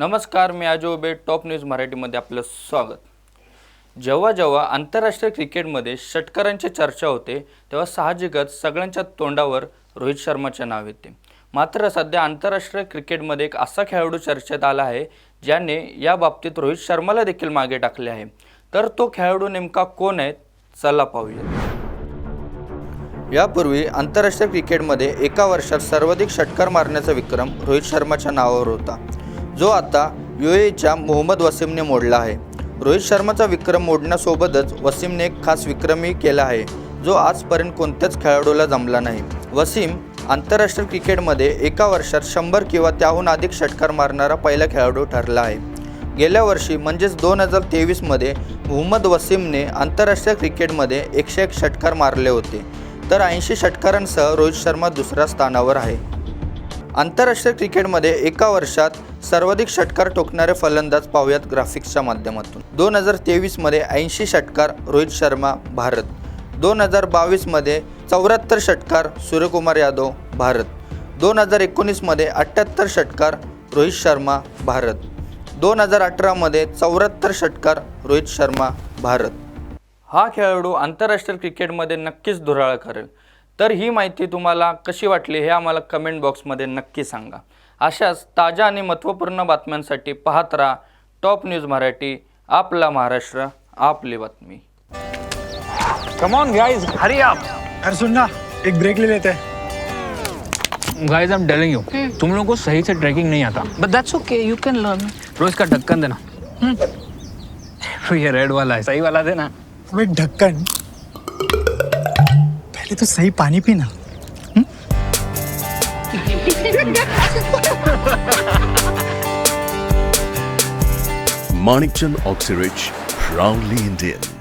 नमस्कार मी आज उबे टॉप न्यूज मराठीमध्ये आपलं स्वागत. जेव्हा जेव्हा आंतरराष्ट्रीय क्रिकेटमध्ये षटकारांची चर्चा होते तेव्हा साहजिकच सगळ्यांच्या तोंडावर रोहित शर्माचे नाव येते. मात्र सध्या आंतरराष्ट्रीय क्रिकेटमध्ये एक असा खेळाडू चर्चेत आला आहे ज्याने या बाबतीत रोहित शर्माला देखील मागे टाकले आहे. तर तो खेळाडू नेमका कोण आहे चला पाहूया. यापूर्वी आंतरराष्ट्रीय क्रिकेटमध्ये एका वर्षात सर्वाधिक षटकार मारण्याचा विक्रम रोहित शर्माच्या नावावर होता. जो आता यू एच्या मोहम्मद वसीमने मोडला आहे. रोहित शर्माचा विक्रम मोडण्यासोबतच वसीमने एक खास विक्रमही केला आहे जो आजपर्यंत कोणत्याच खेळाडूला जमला नाही. वसीम आंतरराष्ट्रीय क्रिकेटमध्ये एका वर्षात शंभर किंवा त्याहून अधिक षटकार मारणारा पहिला खेळाडू ठरला आहे. गेल्या वर्षी म्हणजेच दोन हजार तेवीसमध्ये मोहम्मद वसीमने आंतरराष्ट्रीय क्रिकेटमध्ये एकशे एक षटकार मारले होते. तर ऐंशी षटकारांसह रोहित शर्मा दुसऱ्या स्थानावर आहे. आंतरराष्ट्रीय क्रिकेटमध्ये एका वर्षात सर्वाधिक षटकार ठोकणारे फलंदाज पाहूयात ग्राफिक्सच्या माध्यमातून. दोन हजार तेवीसमध्ये ऐंशी षटकार रोहित शर्मा भारत. दोन हजार बावीसमध्ये चौऱ्याहत्तर षटकार सूर्यकुमार यादव भारत. दोन हजार एकोणीसमध्ये अठ्ठ्याहत्तर षटकार रोहित शर्मा भारत. दोन हजार अठरामध्ये चौऱ्याहत्तर षटकार रोहित शर्मा भारत. हा खेळाडू आंतरराष्ट्रीय क्रिकेटमध्ये नक्कीच धुराळा करेल. तर ही माहिती तुम्हाला कशी वाटली हे आम्हाला कमेंट बॉक्समध्ये नक्की सांगा. अशाच ताज्या आणि महत्त्वपूर्ण बातम्यांसाठी पाहत राहा टॉप न्यूज मराठी आपला महाराष्ट्र आपली बातमी. कम ऑन गाइस हरी आप अरे सुन ना एक ब्रेक ले लेते. हैं guys I am telling you तुम लोगों को सही से ट्रैकिंग नहीं आता. But that's okay, you can learn. रोज का ढक्कन देना. ये रेड वाला है सही वाला देना. ढक्कन पहले तो सही पानी पीना Manikchand Oxyrich, proudly Indian.